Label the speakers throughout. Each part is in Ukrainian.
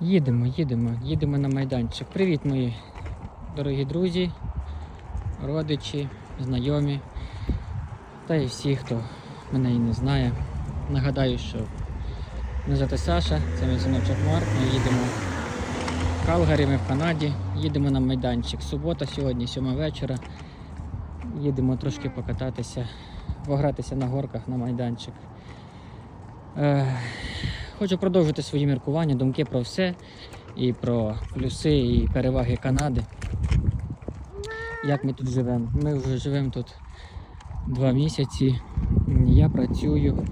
Speaker 1: Їдемо, їдемо, їдемо на майданчик. Привіт, мої дорогі друзі, родичі, знайомі та і всі, хто мене і не знає. Нагадаю, що мене звати Саша, це мій синочок Марк. Ми їдемо в Калгарі, ми в Канаді, їдемо на майданчик. Субота сьогодні, сьома вечора. Їдемо трошки покататися, погратися на горках на майданчик. Хочу продовжити свої міркування, думки про все, і про плюси і переваги Канади. Як ми тут живемо? Ми вже живемо тут два місяці. Я працюю,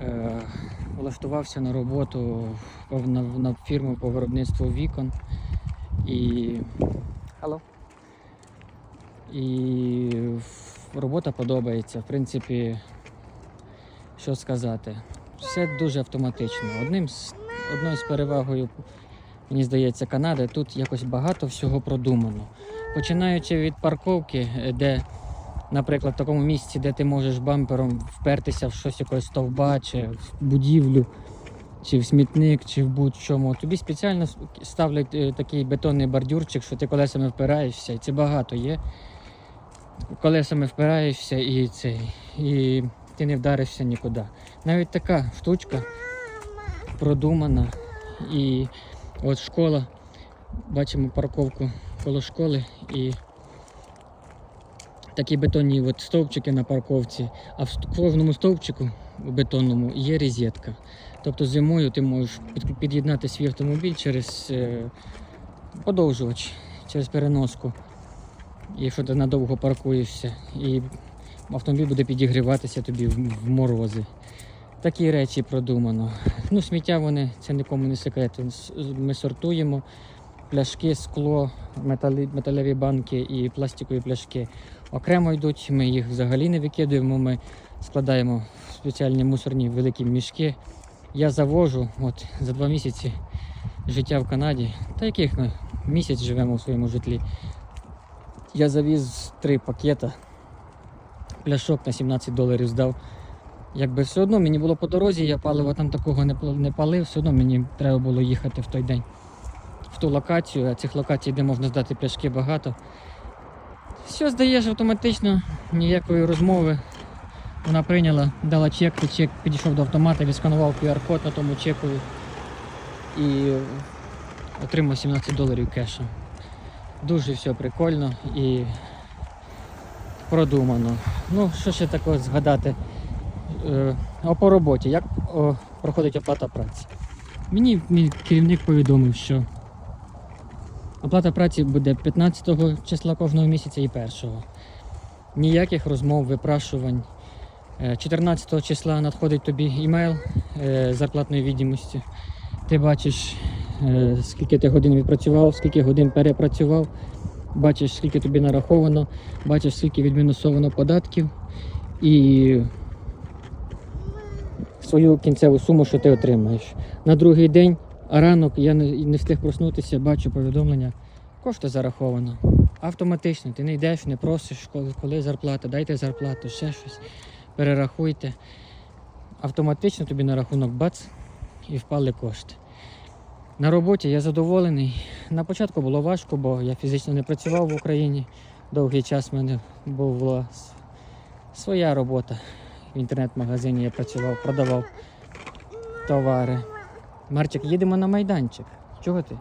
Speaker 1: е, влаштувався на роботу на, на фірму по виробництву вікон. І. Алло. І робота подобається. В принципі, що сказати все дуже автоматично. Одним з одною з перевагою, мені здається, Канади тут якось багато всього продумано. Починаючи від парковки, е, де, наприклад, в такому місці, де ти можеш бампером впертися в щось якогось стовба, чи в будівлю, чи в смітник, чи в будь-чому, тобі спеціально ставлять е, такий бетонний бордюрчик, що ти колесами впираєшся, і це багато є. Колесами впираєшся і цей. І ти не вдаришся нікуди. Навіть така штучка продумана. І от школа, бачимо парковку коло школи і такі бетонні от стовпчики на парковці, а в кожному стовпчику бетонному є розетка. Тобто зимою ти можеш під'єднати свій автомобіль через е, подовжувач, через переноску, якщо ти надовго паркуєшся. І автомобіль буде підігріватися тобі в, морози. Такі речі продумано. Ну, сміття вони, це нікому не секрет. Ми сортуємо пляшки, скло, металеві банки і пластикові пляшки. Окремо йдуть, ми їх взагалі не викидуємо, ми складаємо спеціальні мусорні великі мішки. Я завожу от, за два місяці життя в Канаді, та яких ми місяць живемо у своєму житлі. Я завіз три пакета пляшок на 17 доларів здав. Якби все одно мені було по дорозі, я палива там такого не, не палив, все одно мені треба було їхати в той день в ту локацію, а цих локацій, де можна здати пляшки багато. Все здаєш автоматично, ніякої розмови. Вона прийняла, дала чек, і чек підійшов до автомата, відсканував QR-код на тому чеку і отримав 17 доларів кешу. Дуже все прикольно і продумано. Ну, що ще такого згадати? Е, а по роботі, як проходить оплата праці? Мені мій керівник повідомив, що оплата праці буде 15 числа кожного місяця і 1. Ніяких розмов, випрашувань. Е, 14 числа надходить тобі імейл е, з зарплатною відомістю. Ти бачиш, е, скільки ти годин відпрацював, скільки годин перепрацював, бачиш, скільки тобі нараховано, бачиш, скільки відмінусовано податків і свою кінцеву суму, що ти отримаєш. На другий день, а ранок я не, встиг проснутися, бачу повідомлення, кошти зараховано. Автоматично, ти не йдеш, не просиш, коли, коли зарплата, дайте зарплату, ще щось, перерахуйте. Автоматично тобі на рахунок бац і впали кошти. На роботі я задоволений. На початку було важко, бо я фізично не працював в Україні. Довгий час в мене була своя робота. В інтернет-магазині я працював, продавав товари. Марчик, їдемо на майданчик. Чого ти?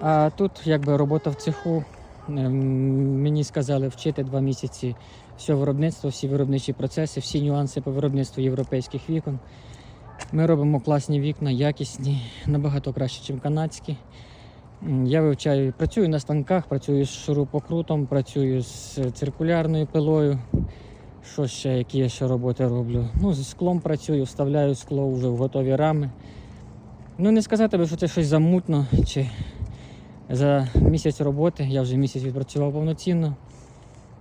Speaker 1: А тут якби робота в цеху. Мені сказали вчити два місяці все виробництво, всі виробничі процеси, всі нюанси по виробництву європейських вікон. Ми робимо класні вікна, якісні, набагато краще, ніж канадські. Я вивчаю, працюю на станках, працюю з шурупокрутом, працюю з циркулярною пилою. Що ще, які я ще роботи роблю? Ну, зі склом працюю, вставляю скло вже в готові рами. Ну, не сказати би, що це щось замутно, чи за місяць роботи, я вже місяць відпрацював повноцінно.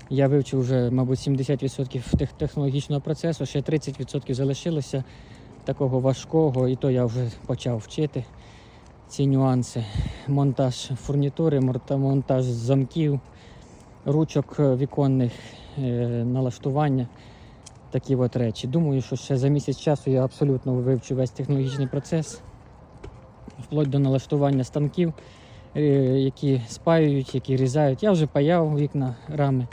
Speaker 1: Я вивчив вже, мабуть, 70% технологічного процесу, ще 30% залишилося такого важкого, і то я вже почав вчити ці нюанси. Монтаж фурнітури, монтаж замків, ручок е, віконних, е, налаштування. такі от речі. Думаю, що ще за місяць часу я абсолютно вивчу весь технологічний процес, вплоть до налаштування станків, е, які спаюють, які різають. Я вже паяв вікна, рами.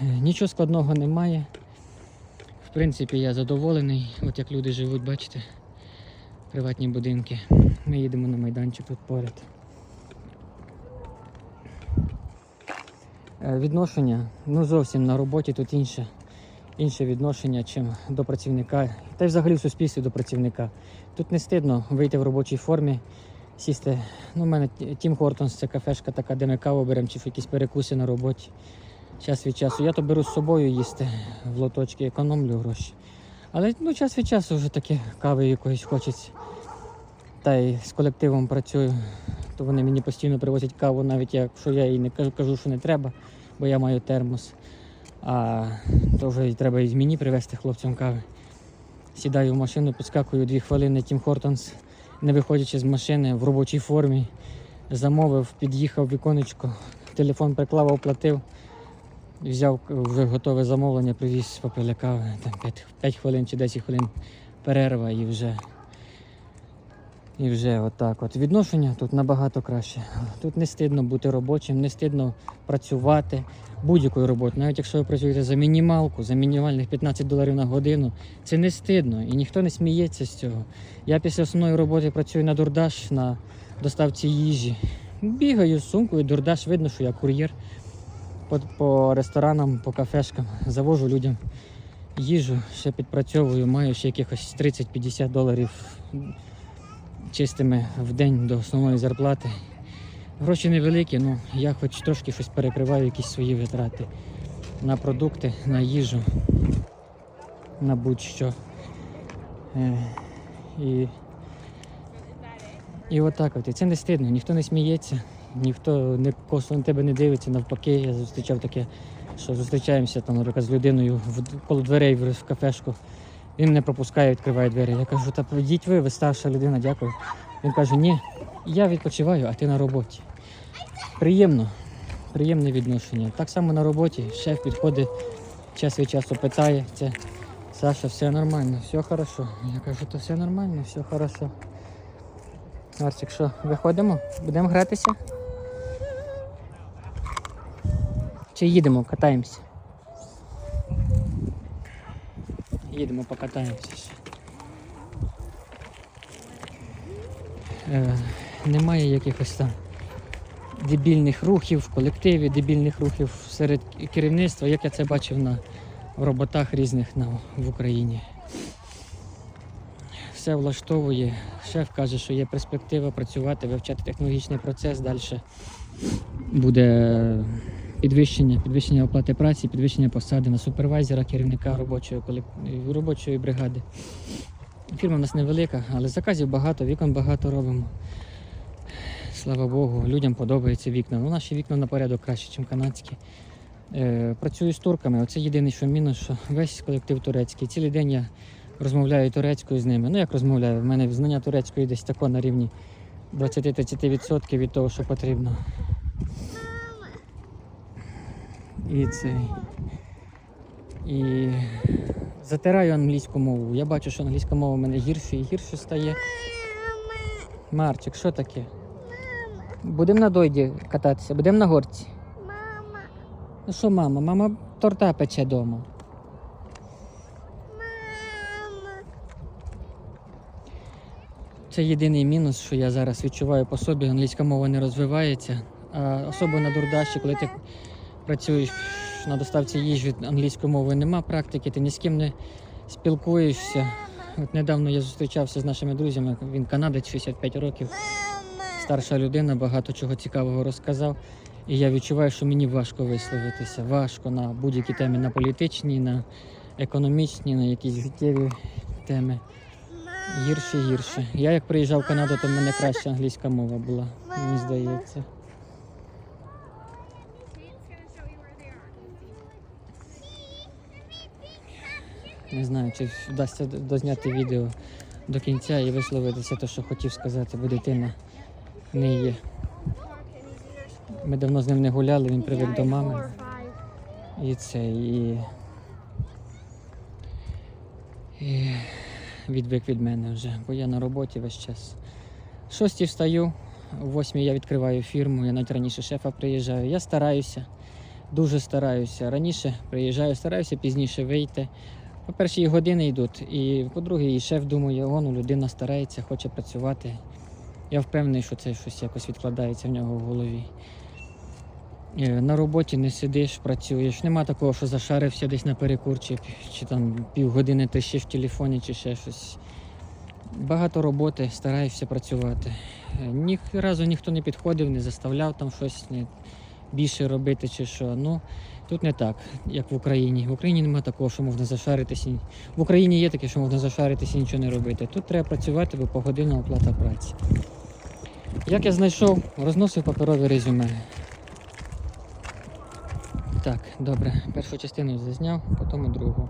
Speaker 1: Нічого складного немає. В принципі, я задоволений. От як люди живуть, бачите, приватні будинки. Ми їдемо на майданчик тут поряд. Е, Відношення, ну зовсім на роботі тут інше, інше відношення, чим до працівника, та й взагалі в суспільстві до працівника. Тут не стидно вийти в робочій формі, сісти. Ну, у мене Тім Хортонс, це кафешка така, де ми каву беремо чи якісь перекуси на роботі. Час від часу. Я то беру з собою їсти в лоточки, економлю гроші. Але ну, час від часу вже таке кави якоїсь хочеться. Та й з колективом працюю, то вони мені постійно привозять каву, навіть якщо я їй не кажу, кажу, що не треба, бо я маю термос. А то вже треба і мені привезти хлопцям кави. Сідаю в машину, підскакую дві хвилини Тім Хортонс, не виходячи з машини в робочій формі. Замовив, під'їхав віконечко, телефон приклав, оплатив. Взяв вже готове замовлення, привіз кави, там 5, 5 хвилин чи 10 хвилин перерва і вже. І вже отак. От відношення тут набагато краще. Тут не стидно бути робочим, не стидно працювати будь-якою роботою. Навіть якщо ви працюєте за мінімалку, за мінімальних 15 доларів на годину, це не стидно і ніхто не сміється з цього. Я після основної роботи працюю на дурдаш на доставці їжі. Бігаю з сумкою, дурдаш, видно, що я кур'єр по, по ресторанам, по кафешкам, завожу людям їжу, ще підпрацьовую, маю ще якихось 30-50 доларів чистими в день до основної зарплати. Гроші невеликі, ну я хоч трошки щось перекриваю, якісь свої витрати на продукти, на їжу, на будь-що. Е, і, і отак от. І це не стидно, ніхто не сміється, ніхто не косо на тебе не дивиться, навпаки, я зустрічав таке, що зустрічаємося там, наприклад, з людиною коло дверей в, в кафешку. Він мене пропускає, відкриває двері. Я кажу, та йдіть ви, ви старша людина, дякую. Він каже, ні, я відпочиваю, а ти на роботі. Приємно, приємне відношення. Так само на роботі шеф підходить час від часу питає, це Саша, все нормально, все хорошо. Я кажу, то все нормально, все хорошо. Арсик, що, виходимо? Будемо гратися? Чи їдемо, катаємося? Їдемо, покатаємося. Е, немає якихось там дебільних рухів в колективі, дебільних рухів серед керівництва, як я це бачив на роботах різних на, в Україні. Все влаштовує. Шеф каже, що є перспектива працювати, вивчати технологічний процес. Далі буде підвищення, підвищення оплати праці, підвищення посади на супервайзера, керівника робочої, колек- робочої бригади. Фірма в нас невелика, але заказів багато, вікон багато робимо. Слава Богу, людям подобаються вікна. Ну, наші вікна на порядок краще, ніж канадські. Е, працюю з турками. Оце єдиний що мінус, що весь колектив турецький. Цілий день я розмовляю турецькою з ними. Ну як розмовляю? В мене знання турецької десь тако на рівні 20-30% від того, що потрібно. І це. І затираю англійську мову. Я бачу, що англійська мова в мене гірше і гірше стає. Марчик, що таке? Будемо на дойді кататися, будемо на горці.
Speaker 2: Мама,
Speaker 1: Ну що, мама? Мама торта пече вдома. Це єдиний мінус, що я зараз відчуваю по собі. Англійська мова не розвивається. А особливо на дурдаші, коли ти працюєш на доставці їжі, англійської мови нема практики, ти ні з ким не спілкуєшся. От недавно я зустрічався з нашими друзями. Він канадець, 65 років, старша людина, багато чого цікавого розказав. І я відчуваю, що мені важко висловитися. Важко на будь-які теми, на політичні, на економічні, на якісь життєві теми. Гірше, гірше. Я як приїжджав в Канаду, то в мене краща англійська мова була, мені здається. Не знаю, чи вдасться дозняти відео до кінця і висловитися те, що хотів сказати, бо дитина не є. Ми давно з ним не гуляли, він привик до мами. І це, і І відвик від мене вже, бо я на роботі весь час. В шостій встаю, о восьмій я відкриваю фірму, я навіть раніше шефа приїжджаю. Я стараюся, дуже стараюся. Раніше приїжджаю, стараюся пізніше вийти. По першій години йдуть, і по-друге, і шеф думає, он людина старається, хоче працювати. Я впевнений, що це щось якось відкладається в нього в голові. Е, На роботі не сидиш, працюєш. Нема такого, що зашарився десь на перекур, чи, там півгодини ти ще в телефоні, чи ще щось. Багато роботи, стараєшся працювати. Е, Ні разу ніхто не підходив, не заставляв там щось не, більше робити чи що. Ну, тут не так, як в Україні. В Україні немає такого, що можна зашаритися. В Україні є таке, що можна зашаритися і нічого не робити. Тут треба працювати, бо погодинна оплата праці. Як я знайшов, розносив паперові резюме. Так, добре. Першу частину зазняв, потім другу.